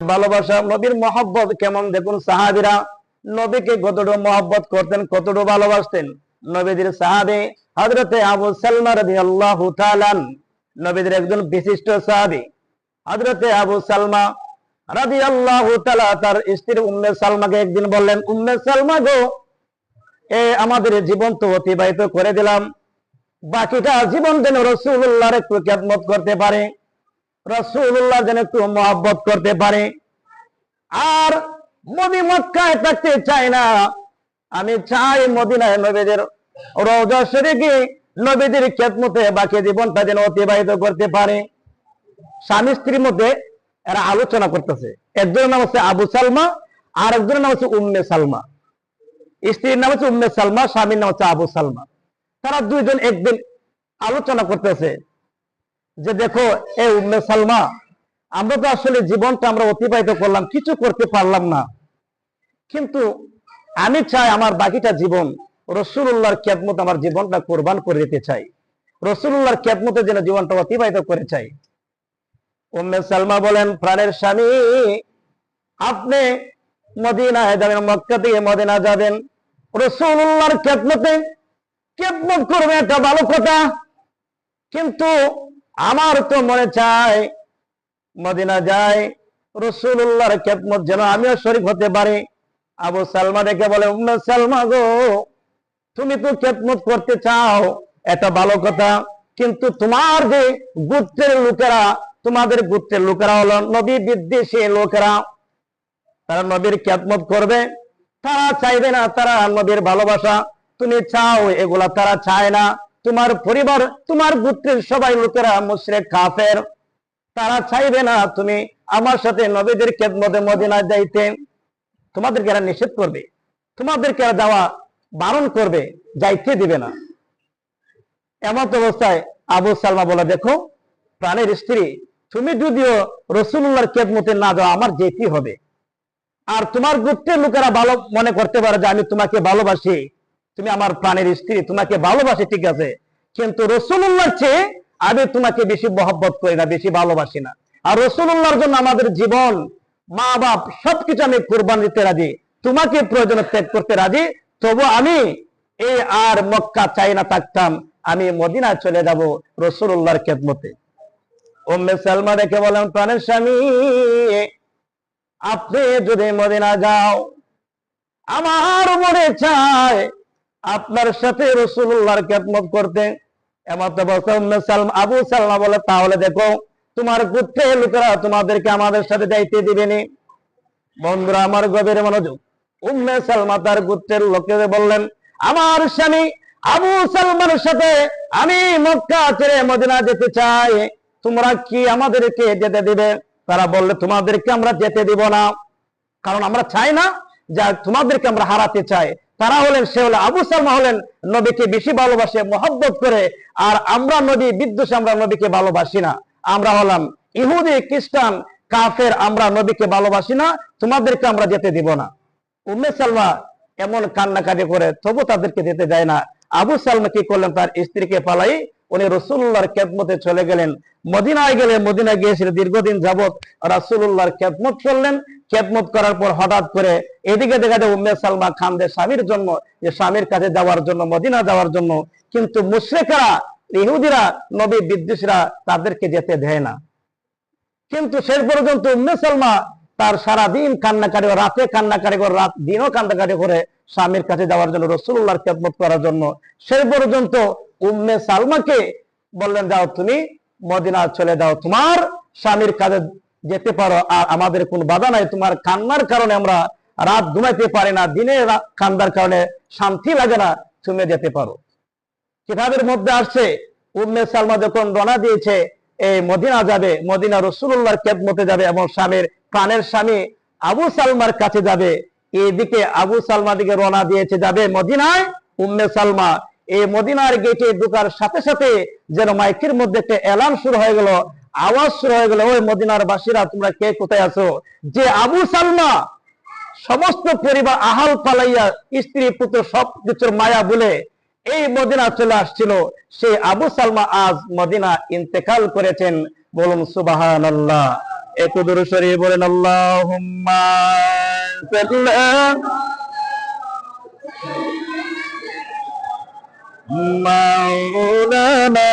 ভালোবাসা, নবীর মহব্বত কেমন? দেখুন, সাহাবিরা নবীকে কতটুকু মহব্বত করতেন, কতটুকু ভালোবাসতেন? নবীদের সাহাবি হজরতে আবু সালমা রবি আল্লাহ নবীদের একজন বিশিষ্ট সাহাবি। হজরতে আবু সালমা রাজি আল্লাহ তার স্ত্রী উম্মে সালমাকে একদিন বললেন, উম্মে সালমা গো, এ আমাদের জীবন তো অতিবাহিত করে দিলাম। বাকিটা জীবন যেন রসুল্লাহর একটু খেদমত করতে পারে। রসুল্লাহ যেন একটু মহাব্বত করতে পারে। আর মোদি মক্কায় থাকতে চাই না। আমি চাই মদিনায় নবীদের রওজা শরীফে নবীদের খেদমতে বাকি জীবনটা যেন অতিবাহিত করতে পারে। স্বামী স্ত্রীর মধ্যে এরা আলোচনা করতেছে। একজনের নাম হচ্ছে আবু সালমা আর একজনের নাম হচ্ছে উম্মে সালমা। স্ত্রীর নাম হচ্ছে উম্মে সালমা, স্বামীর নাম হচ্ছে আবু সালমা। তারা দুইজন একদিন আলোচনা করতেছে। যে দেখো, এ উম্মে সালমা, আমরা তো আসলে জীবনটা আমরা অতিবাহিত করলাম, কিছু করতে পারলাম না। কিন্তু আমি চাই আমার বাকিটা জীবন রসুল্লাহর খেদমত আমার জীবনটা কোরবান করে দিতে চাই। রসুল্লাহর খেদমতে যেন জীবনটা অতিবাহিত করে চাই। উম্মে সালমা বলেন, প্রাণের স্বামী, আপনি মদিনায় যাবেন মক্কা থেকে মদিনা যাবেন। রসুল্লাহর খেদমতে খেদমত করবে একটা ভালো কথা। কিন্তু আমার তো মনে চায় মদিনা যায় রসুল্লাহর খেদমত যেন আমিও শরীফ হতে পারি। আবু সালমা দেখে বলে সালমা গো, তুমি তো খেদমত করতে চাও এটা ভালো কথা। কিন্তু তোমার যে গুত্রের লোকেরা, তোমাদের গুত্রের লোকেরা হলো নবী বিদ্বেষী লোকেরা। তারা নবীর খেদমত করবে, তারা চাইবে না তারা নবীর ভালোবাসা। তুমি চাও, এগুলা তারা চায় না। তোমার পরিবার, তোমার গোত্রের সবাই লোকেরা মুশরিক, কাফের। তারা চাইবে না তুমি আমার সাথে নবীদের খেদমতে মদিনায় যাইতে। তোমাদেরকে এরা নিষেধ করবে। তোমাদেরকে এরা যাওয়া বারণ করবে, যাইতে দিবে না। এমত অবস্থায় আবু সালমা বলে, দেখো, প্রাণের স্ত্রী, তুমি যদিও রসুল্লাহর খেদমতে না যাও, আমার যেতে হবে। আর তোমার গোত্রের লোকেরা ভালো মনে করতে পারে যে আমি তোমাকে ভালোবাসি। তুমি আমার প্রাণের স্ত্রী, তোমাকে ভালোবাসি, ঠিক আছে? কিন্তু রসুল্লাহর চেয়ে আমি তোমাকে বেশি মহব্বত করি না, বেশি ভালোবাসি না। আর রসুল্লাহর জন্য আমাদের জীবন মা বাপ সবকিছু আমি কোরবান দিতে রাজি, তোমাকে প্রয়োজন ত্যাগ করতে রাজি তবু আমি এই আর মক্কা চাই না থাকতাম, আমি মদিনায় চলে যাব রসুল্লাহর খেদমতে। ওম্মে সালমা দেখে বলেন, প্রাণের স্বামী, আপনি যদি মদিনা যাও, আমার মনে চায় আপনার সাথে রসুল্লাহর খেদমত করতে। আবু সালমা বলে, তাহলে দেখো, তোমার গুত্রে লোকেরা তোমাদেরকে আমাদের সাথে যাইতে দিবেনি বন্ধুরা, আমার গভীর মনোযোগ। উম্মে সালমা তার গুত্রের লোকেদের বললেন, আমার স্বামী আবু সালমার সাথে আমি মক্কা ছেড়ে মদিনা যেতে চাই। তোমরা কি আমাদেরকে যেতে দিবে? তারা বললে, তোমাদেরকে আমরা যেতে দিব না। কারণ আমরা চাই না যা তোমাদেরকে আমরা হারাতে চাই। তারা হলেন, সে হলে আবু সালমা হলেন নবীকে বেশি ভালোবাসে, মহব্বত করে। আর আমরা নবী বিদ্যুষ আমরা নবীকে ভালোবাসি না। আমরা হলাম ইহুদি, খ্রিস্টান, কাফের, আমরা নবীকে ভালোবাসি না, তোমাদেরকে আমরা যেতে দিব না। উম্মে সালমা এমন কান্নাকাটি করে, তবু তাদেরকে যেতে দেয় না। আবু সালমা কি করলেন? তার স্ত্রীকে পালাই উনি রসুল্লাহর খেদমতে চলে গেলেন। মদিনায় গেলে মদিনায় গিয়েছিল দীর্ঘদিন যাবৎ রাসুল্লাহর খেদমত করলেন। খেদমত করার পর হঠাৎ করে এদিকে দেখা যায় উম্মে সালমা খানদের স্বামীর জন্য যে স্বামীর কাছে যাওয়ার জন্য মদিনা যাওয়ার জন্য কিন্তু মুশ্রেকরা ইহুদিরা নবী বিদ্বেষীরা তাদেরকে যেতে দেয় না। কিন্তু শেষ পর্যন্ত উম্মে সালমা তার সারা দিন কান্নাকারি করে, রাতে কান্নাকারি করে রাত দিনও কান্নাকারি করে স্বামীর কাছে যাওয়ার জন্য রসুল্লাহর খেদমত করার জন্য। শেষ পর্যন্ত উম্মে সালমাকে বললেন, যাও তুমি মদিনা চলে যাও। তোমার স্বামীর কাছে যেতে পারো, আর আমাদের কোন বাধা নাই। তোমার কান্নার কারণে আমরা রাত ঘুমাইতে পারি না দিনে রা- কান্নার কারণে শান্তি লাগে না, তুমি যেতে পারো। কিতাবের মধ্যে আসছে, উম্মে সালমা যখন রওনা দিয়েছে এই মদিনা যাবে, মদিনা রসুল্লাহর খেদমতে যাবে এবং স্বামীর প্রাণের স্বামী আবু সালমার কাছে যাবে। এদিকে আবু সালমা দিকে রওনা দিয়েছে, যাবে মদিনায়। উম্মে সালমা এই মদিনার গেটে ঢোকার সাথে সাথে যেন মাইকের মধ্যে একটা এলান শুরু হয়ে গেল, আওয়াজ শুরু হয়ে গেল, ওই মদিনার বাসীরা, তোমরা কে কোথায় আছো? যে আবু সালমা সমস্ত পরিবার আহাল পালাইয়া, স্ত্রী, পুত্র, সব কিছুর মায়া বলে এই মদিনা চলে আসছিল। সেই আবু সালমা আজ মদিনা ইন্তেকাল করেছেন। বলুন সুবাহান আল্লাহ একটু দূর সরিয়ে বলেন, আল্লাহুম্মা مولانا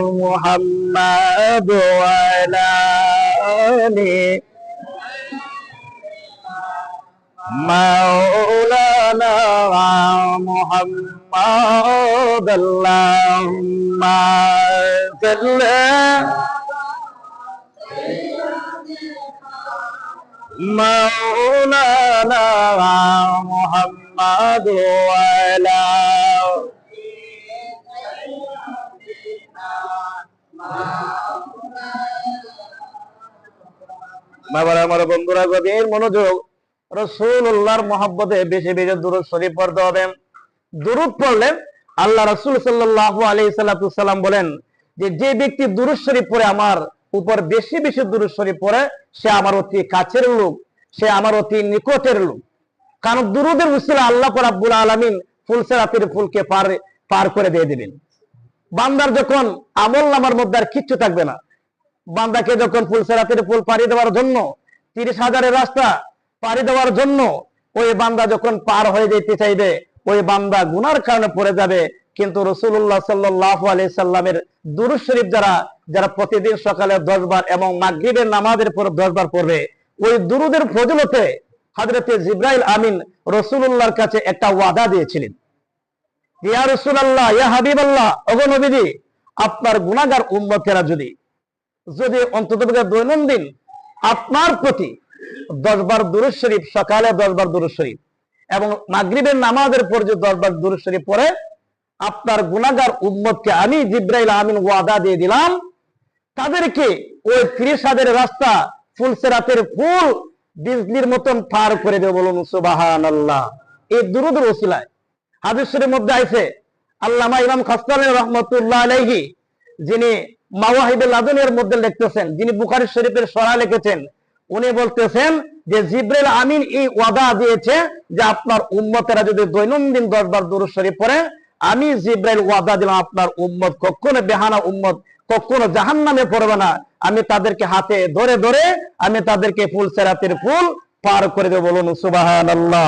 محمد وعلى آله مولانا محمد اللهم صل مولانا محمد وعلى বাবার আমার বন্ধুরা গভীর মনোযোগ রসুল্লাহর মহব্বতে বেশি বেশি শরীফ পড়তে হবে আল্লাহ রসুল সাল্লাহ আলী সাল্লাম বলেন যে যে ব্যক্তি দুরুদ শরীফ পড়ে, আমার উপর বেশি বেশি দুরুদ শরীফ পড়ে, সে আমার অতি কাছের লোক, সে আমার অতি নিকটের লোক। কারণ দুরুদের উসিলা আল্লাহ পর আব্বুল আলমিন ফুলসেরাতের ফুলকে পার পার করে দিয়ে দেবেন। বান্দার যখন আমল নামার মধ্যে আর কিচ্ছু থাকবে না। বান্দাকে যখন ফুলসেরাতের ফুল পাড়ি দেওয়ার জন্য, তিরিশ হাজারের রাস্তা পাড়ি দেওয়ার জন্য, ওই বান্দা যখন পার হয়ে যেতে চাইবে, ওই বান্দা গুনার কারণে পড়ে যাবে। কিন্তু রসুল্লাহ সাল্লাহ আলি সাল্লামের দুরুদ শরীফ যারা যারা প্রতিদিন সকালে দশ বার এবং মাগরিবের নামাজের পর দশ বার পড়বে, ওই দুরুদের ফজলতে হাজরতে জিব্রাইল আমিন রসুল্লাহর কাছে একটা ওয়াদা দিয়েছিলেন। আপনার গুনাগার উম্মতেরা যদি যদি অন্তত দৈনন্দিন আপনার প্রতি দশবার দুরুদ শরীফ, সকালে দশবার দুরুদ শরীফ এবং মাগরিবের নামাজের পর যে দশবার দুরুদ শরীফ পরে আপনার গুনাগার উম্মতকে আমি জিব্রাইল আমিন ওয়াদা দিয়ে দিলাম। তাদেরকে ওই ত্রিশ হাজারের রাস্তা, ফুলসেরাতের ফুল, বিজলির মতন পার করে দেবে বলুন সুবাহান আল্লাহ এই দুরুদের ওসিলায় হাদিসের মধ্যে আছে আল্লামা ইমাম খাস্তাল রহমতুল্লাহ আলাইহি, যিনি মাওয়াহিদুল আদনের মধ্যে লিখতেছেন, যিনি বুখারি শরীফের সরা লিখেছেন, উনি বলতেছেন যে জিব্রাইল আমিন এই ওয়াদা দিয়েছে যে আপনার উম্মতেরা যদি দৈনন্দিন দশবার দুরুদ শরীফ পড়ে, আমি জিব্রাইল ওয়াদা দিলাম, আপনার উম্মত কখনো বেহানা উম্মত, কখনো জাহান নামে পড়বে না। আমি তাদেরকে হাতে ধরে ধরে, আমি তাদেরকে ফুল সেরাতের ফুল পার করে দেবো বলুন সুবাহান আল্লাহ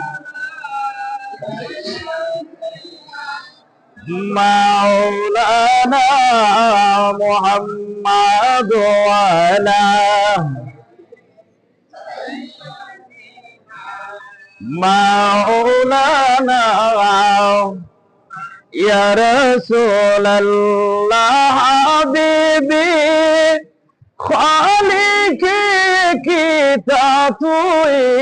مولانا محمد وعلى مولانا يا رسول الله حبيبي خالقك تطوي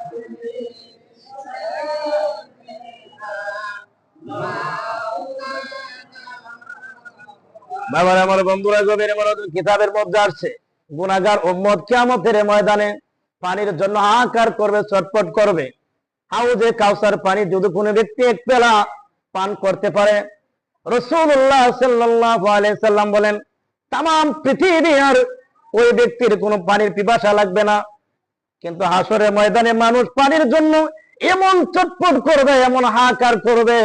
বাবার আমার বন্ধুরা গভীর কিতাবের মধ্যে আসছে গুনাগার উম্মত কিয়ামতের ময়দানে পানির জন্য করবে করবে। হাউজে কাউসার পানি যদি কোনো ব্যক্তি এক পেলা পান করতে পারে রসুল্লাহ সাল্লাহ বলেন তাম পৃথিবী আর ওই ব্যক্তির কোনো পানির পিপাসা লাগবে না। কিন্তু হাসরের ময়দানে মানুষ পানির জন্য এমন চটপট করবে, এমন হাহাকার করবে।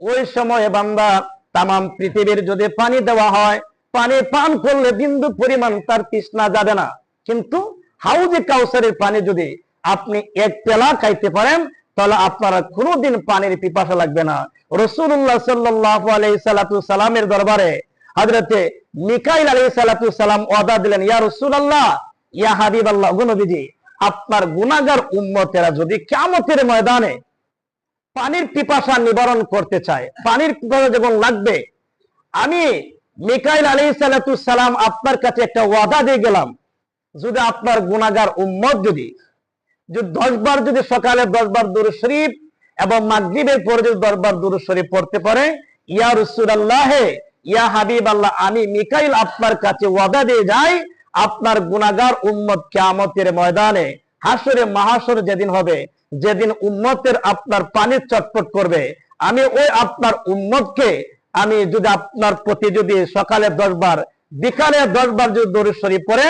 ওই সময় বান্দা তাম পৃথিবীর যদি পানি দেওয়া হয়, পানি পান করলে বিন্দু পরিমাণ তার তৃষ্ণা যাবে না। কিন্তু হাউজে কাউসারের পানি যদি আপনি এক পেলা খাইতে পারেন, তাহলে আপনারা কোনোদিন পানির পিপাসা লাগবে না। রসুল্লাহ সাল্লাহ আলাই সালামের দরবারে হাজরতে মিকাইল আলী সালাম ওয়াদা দিলেন, ইয়া রসুল্লাহ ইয়া হাবিব আল্লাহ নবীজি, আপনার গুনাগার উম্মতেরা যদি কিয়ামতের ময়দানে পানির পিপাসা নিবারণ করতে চায়। পানির পিপাসা যখন লাগবে, আমি মিকাইল আলী সালাম আপনার কাছে একটা ওয়াদা দিয়ে গেলাম। যদি আপনার গুনাগার উম্মত যদি দশ বার যদি সকালে দশ বার দূর শরীফ এবং মাগরিবের পরে যদি দশ বার দূর শরীফ পড়তে পারে, ইয়া রসুল্লাহ ইয়া হাবিব আল্লাহ আমি মিকাইল আপনার কাছে ওয়াদা দিয়ে যাই, আপনার গুনাগার উম্মত কিয়ামতের ময়দানে হাসরে মাহাসর যেদিন হবে যেদিন উম্মতের আপনার পানির চটপট করবে, আমি ওই আপনার উম্মতকে, আমি যদি আপনার প্রতি যদি সকালে দশ বার, বিকালে দশ বার যদি দরুদ শরীফ পড়ে,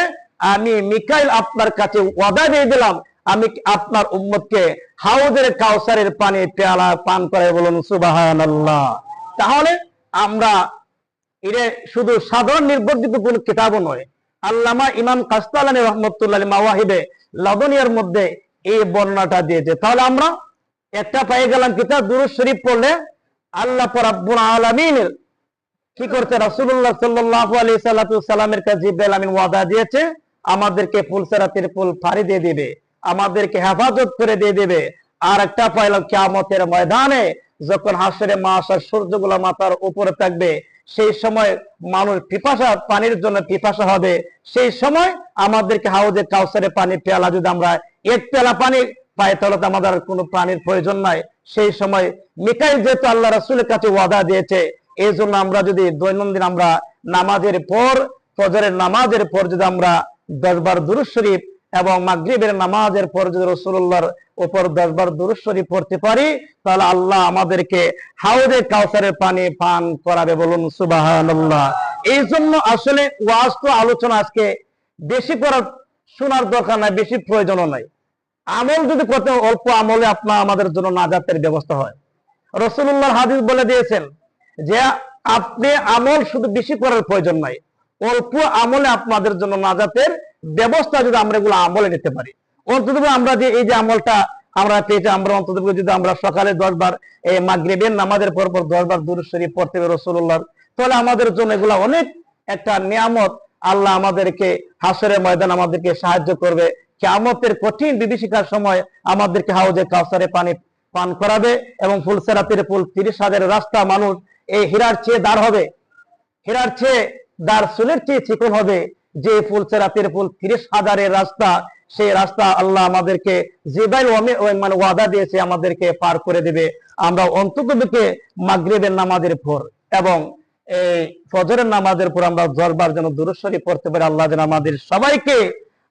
আমি মিকাইল আপনার কাছে ওয়াদা দিয়ে দিলাম, আমি আপনার উম্মতকে হাউদের কাউসারের পানি পেয়ালা পান করে বলুন সুবাহান তাহলে আমরা এটা শুধু সাধারণ নির্ভরযোগ্য কোন কিতাবও নয়, আল্লামা ইমাম কাস্তালানি রহমতুল্লাহ মাওয়াহিবে লাদনিয়ার মধ্যে এই বর্ণনাটা দিয়েছে। তাহলে আমরা একটা পেয়ে গেলাম কিতাব দুরুদ শরীফ পড়লে আল্লাহ রাব্বুল আলামিনের কি করতে রাসূলুল্লাহ সাল্লাল্লাহু আলাইহি সাল্লাতু সাল্লামের কাছে আমিন ওয়াদা দিয়েছে, আমাদেরকে ফুলসেরাতের ফুল ফাড়ি দিয়ে দিবে, আমাদেরকে হেফাজত করে দিয়ে দিবে। আর একটা পাইলাম কিয়ামতের ময়দানে, যখন হাসরে মাসার সূর্যগুলো মাথার উপরে থাকবে, সেই সময় মানুষ পিপাসা, পানির জন্য পিপাসা হবে। সেই সময় আমাদেরকে হাউজে কাউসারে পানি পেয়ালা যদি আমরা এক পেয়ালা পানি পাই তাহলে তো আমাদের কোনো প্রাণীর প্রয়োজন নাই। সেই সময় মিকাইল যেহেতু আল্লাহ রাসূলের কাছে ওয়াদা দিয়েছে এই জন্য আমরা যদি দৈনন্দিন আমরা নামাজের পর, ফজরের নামাজের পর যদি আমরা দশবার দুরুদ শরীফ এবং মাগরিবের নামাজের পর যদি রসুল্লাহর উপর দশবার দুরুদ শরীফ পড়তে পারি, তাহলে আল্লাহ আমাদেরকে হাউদে কাউসারের পানি পান করাবে বলুন সুবাহান্লাহ এই জন্য আসলে ওয়াজ তো আলোচনা আজকে বেশি করার শোনার দরকার নাই, বেশি প্রয়োজনও নাই। আমল যদি করতে অল্প আমলে আপনার আমাদের জন্য নাজাতের ব্যবস্থা হয়। রসুল্লাহ হাদিস বলে দিয়েছেন যে, আপনি আমল শুধু বেশি করার প্রয়োজন নাই, অল্প আমলে আপনাদের জন্য নাজাতের ব্যবস্থা যদি আমরা এগুলো আমলে নিতে পারি। অন্তত আমরা যে, এই যে আমলটা আমরা পেয়েছি, আমরা অন্তত যদি আমরা সকালে দশ বার এই মাগরিবের নামাজের পর পর দশ বার দূর শরীফ পড়তে হবে রসুল্লাহ তাহলে আমাদের জন্য এগুলা অনেক একটা নিয়ামত আল্লাহ আমাদেরকে হাসরের ময়দান আমাদেরকে সাহায্য করবে। কিয়ামতের কঠিন বিভীষিকার সময় আমাদেরকে হাউজে কাউসারে পানি পান করাবে এবং ফুলসেরাতের ফুল তিরিশ হাজারের রাস্তা মানুষ এই হীরার চেয়ে দাঁড় হবে। হীরার চেয়ে দাঁড় চুলের চেয়ে চিকন হবে যে ফুল সেরাতের ফুল তিরিশ হাজারের রাস্তা, সেই রাস্তা আল্লাহ আমাদেরকে জিবাইল ওই মানে ওয়াদা দিয়েছে, আমাদেরকে পার করে দেবে। আমরা অন্তত মাগরিবের নামাজের পর এবং এই ফজরের নামাজের পর আমরা জরবার যেন দূরস্বরী পড়তে পারি, আল্লাহ যেন আমাদের সবাইকে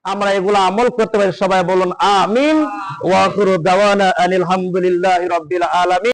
আমরা এগুলো আমল করতে পারি। সবাই বলুন, আমিন। ওয়াকুরু দাওয়ানা আনিল হামদুলিল্লাহি আলমিন আলামিন।